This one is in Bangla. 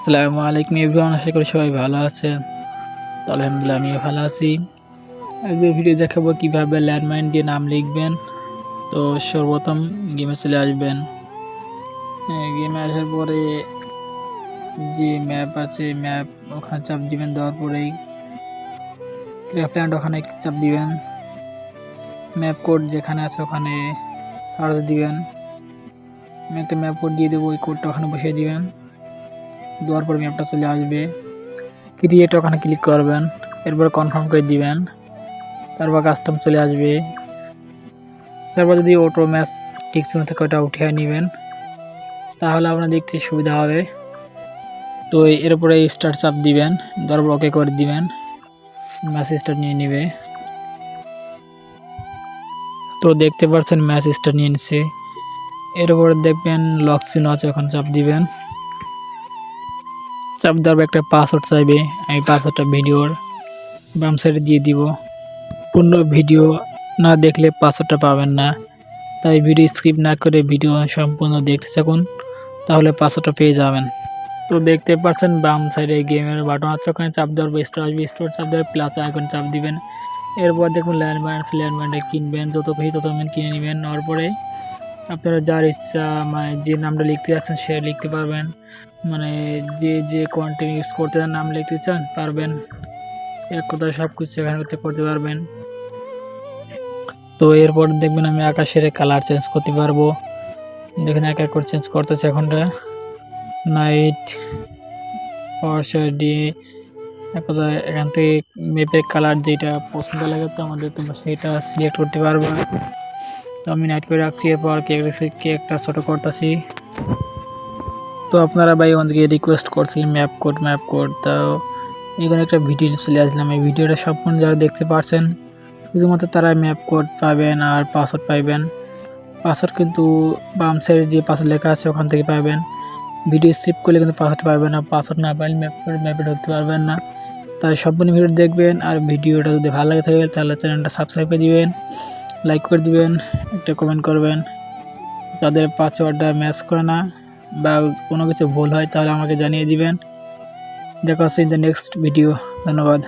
আসসালামু আলাইকুম এভরিওয়ান, আশা করি সবাই ভালো আছেন। তো আলহামদুলিল্লাহ, আমিও ভালো আছি। আজ ভিডিও দেখাবো কীভাবে ল্যান্ডমাইন দিয়ে নাম লিখবেন। তো সর্বপ্রথম গেমে চলে আসবেন। গেমে আসার পরে যে ম্যাপ আছে ম্যাপ ওখানে চাপ দিবেন দেওয়ার পরেই ক্রাফল্যান্ড ওখানে চাপ দিবেন। ম্যাপ কোড যেখানে আছে ওখানে সার্চ দিবেন। আমি একটা ম্যাপ কোড দিয়ে দেবো, ওই কোডটা ওখানে বসিয়ে দিবেন। দেওয়ার পর ম্যাপটা চলে আসবে। ক্রিয়েট ওখানে ক্লিক করবেন, এরপর কনফার্ম করে দিবেন। তারপর কাস্টম চলে আসবে। তারপর যদি অটো ম্যাচ ঠিক সময় থেকে, ওটা উঠিয়ে নেবেন। তাহলে আপনার দেখতে সুবিধা হবে। তো এরপরে স্টার্ট চাপ দিবেন তারপর ওকে করে দিবেন। ম্যাচ স্টার্ট নিয়ে নেবে। তো দেখতে পাচ্ছেন ম্যাচ স্টার্ট নিয়ে নিচ্ছে। এরপরে দেখবেন লক চিহ্ন আছে, ওখানে চাপ দিবেন। চাপ দেওয়ার একটা পাসওয়ার্ড চাইবে আমি পাসওয়ার্ডটা ভিডিওর বাম সাইডে দিয়ে দিব। পূর্ণ ভিডিও না দেখলে পাসওয়ার্ডটা পাবেন না। তাই ভিডিও স্কিপ না করে ভিডিও সম্পূর্ণ দেখতে থাকুন, তাহলে পাসওয়ার্ডটা পেয়ে যাবেন। তো দেখতে পাচ্ছেন বাম সাইডে গেমের বাটন আছে, ওখানে চাপ দেওয়ার স্টোর আসবে স্টোর চাপ দেওয়ার প্লাস আইকন চাপ দিবেন। এরপর দেখুন ল্যান্ডমার্ক ল্যান্ডমার্কটা কিনবেন, যত খুশি তত কিনে নেবেন। নেওয়ার পরে আপনারা যার ইচ্ছা মানে যে নামটা লিখতে যাচ্ছেন সে লিখতে পারবেন। মানে যে যে কন্টেন্ট ইউজ করতে চান নাম লিখতে চান, পারবেন। এক কথায় সব কিছু সেখানে করতে পারবেন। তো এরপর দেখবেন আমি আকাশের কালার চেঞ্জ করতে পারব। দেখেন এক এক করে চেঞ্জ করতেছে এখনটা। নাইট ফর্সা ডে এক কথায় এখান থেকে মেপের কালার যেটা পছন্দ লাগে, তো আমাদের তোমরা সেটা সিলেক্ট করতে পারবে। তো আমি নাইট করে রাখছি, এরপর কেক কেকটা ছোটো করতেছি। তো আপনারা ভাই ওদেরকে রিকোয়েস্ট করছিলেন ম্যাপ কোড ম্যাপ কোড তো এখানে একটা ভিডিও চলে আসলাম। এই ভিডিওটা সম্পূর্ণ যারা দেখতে পারছেন, শুধুমাত্র তারা ম্যাপ কোড পাবেন আর পাসওয়ার্ড পাইবেন। পাসওয়ার্ড কিন্তু বাম সাইডে যে পাসওয়ার্ড লেখা আছে, ওখান থেকে পাবেন। ভিডিও স্কিপ করলে কিন্তু পাসওয়ার্ড পাবেন না পাসওয়ার্ড না পাইলে ম্যাপ ম্যাপে ঢুকতে পারবেন না। তাই সম্পূর্ণ ভিডিও দেখবেন, আর ভিডিওটা যদি ভালো লাগে থাকে, তাহলে চ্যানেলটা সাবস্ক্রাইব করে দিবেন লাইক করে দিবেন, একটা কমেন্ট করবেন। যাদের পাসওয়ার্ডটা ম্যাচ করে না বা কোনো কিছু ভুল হয় তাহলে আমাকে জানিয়ে দিবেন। দেখা হচ্ছে ইন দ্য নেক্সট ভিডিও ধন্যবাদ।